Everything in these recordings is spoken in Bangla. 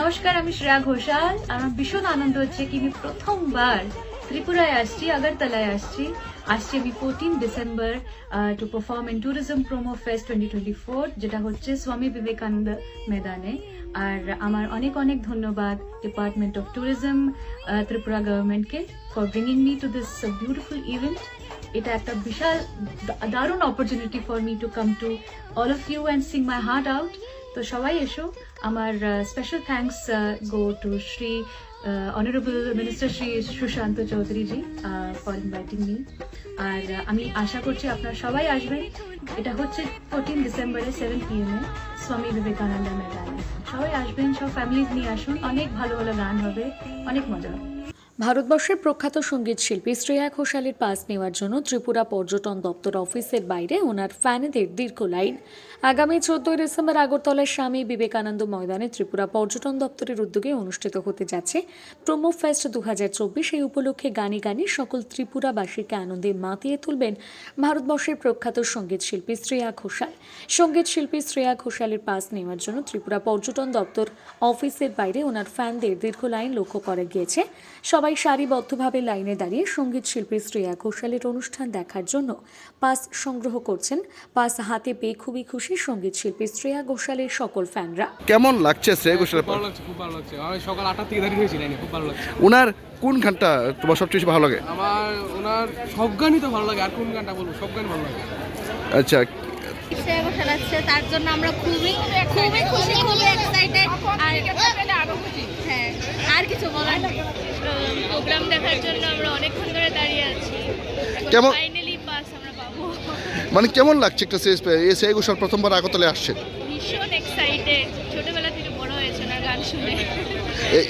নমস্কার, আমি শ্রেয়া ঘোষাল। আমার ভীষণ আনন্দ হচ্ছে কি আমি প্রথমবার ত্রিপুরায় আসছি, আগরতলায় আসছি। আসছি আমি fourteen December to perform in tourism promo fest twenty twenty four যেটা হচ্ছে স্বামী বিবেকানন্দ ময়দানে আর আমার অনেক অনেক ধন্যবাদ ডিপার্টমেন্ট অফ ট্যুরিজম ত্রিপুরা গভর্নমেন্টকে for bringing me to this beautiful event এটা একটা বিশাল, দারুণ opportunity for me to come to all of you and sing my heart out তো সবাই এসো। আমার special thanks go to Shri honourable minister Shri Sushanta Chowdhury ji for inviting me R uh, আমি আশা করছি আপনারা সবাই আসবেন। এটা হচ্ছে ফোরটিন ডিসেম্বরে সেভেন পিএমে স্বামী বিবেকানন্দ ময়দানে সবাই আসবেন সব ফ্যামিলিজ নিয়ে আসুন। অনেক ভালো ভালো গান হবে অনেক মজা হবে। ভারতবর্ষের প্রখ্যাত সংগীত শিল্পী শ্রেয়া ঘোষালের পাস নেওয়ার জন্য ত্রিপুরা পর্যটন দপ্তর অফিসের বাইরে ওনার ফ্যানেদের দীর্ঘ লাইন। আগামী চোদ্দই ডিসেম্বর আগরতলার স্বামী বিবেকানন্দ ময়দানে ত্রিপুরা পর্যটন দপ্তরের উদ্যোগে অনুষ্ঠিত হতে যাচ্ছে প্রোমো ফেস্ট দু এই উপলক্ষে গানে গানে সকল ত্রিপুরাবাসীকে আনন্দে মাতিয়ে তুলবেন ভারতবর্ষের প্রখ্যাত সংগীত শিল্পী শ্রেয়া ঘোষাল। সংগীত শিল্পী শ্রেয়া ঘোষালের পাস নেওয়ার জন্য ত্রিপুরা পর্যটন দপ্তর অফিসের বাইরে ওনার ফ্যানদের দীর্ঘ লাইন লক্ষ্য করা গিয়েছে। সবাই সারিবদ্ধভাবে লাইনে দাঁড়িয়ে সংগীত শিল্পী শ্রেয়া ঘোষালের অনুষ্ঠান দেখার জন্য পাস সংগ্রহ করছেন। পাস হাতে পেয়ে খুবই খুশি সংগীত শিল্পী শ্রেয়া ঘোষালের সকল ফ্যানরা। কেমন লাগছে শ্রেয়া ঘোষালের খুব ভালো লাগছে খুব ভালো লাগছে। আমি সকাল আটটা থেকে দাঁড়িয়ে হয়েছি লাইনে খুব ভালো লাগছে। ওনার কোন গানটা তোমার সবচেয়ে বেশি ভালো লাগে? আমার ওনার সব গানই তো ভালো লাগে আর কোন গানটা বলব সব গান ভালো লাগে। আচ্ছা শ্রেয়া ঘোষাল আসছে তার জন্য আমরা খুবই খুবই খুশি খুবই এক্সাইটেড আর হ্যাঁ আর কিছু বলার প্রোগ্রাম দেখার জন্য আমরা অনেকক্ষণ ধরে দাঁড়িয়ে আছি। কেমন ফাইনালি পাস আমরা পাবো। মানে কেমন লাগছে একটা শ্রেয়া এই শ্রেয়া ঘোষাল প্রথমবার আগরতলে আসছেন? ভীষণ এক্সাইটেড ছোটবেলা থেকে বড় হয়েছে না গান শুনে।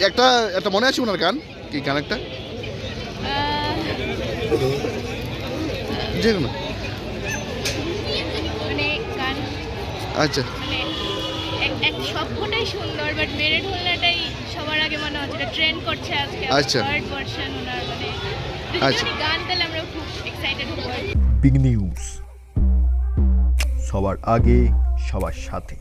একটা একটা মনে আছে ওনার গান? কি গান একটা? যে কোনো মানে আচ্ছা। মানে সবকটাই সুন্দর বাট মেরে ঢোলনাটাই সবার আগে মনে হচ্ছে এটা ট্রেন্ড করছে আজকে আচ্ছা। থার্ড ভার্সন ওনার মানে আচ্ছা। গান আমরা খুব এক্সাইটেড হব বিগ নিউজ সবার আগে সবার সাথে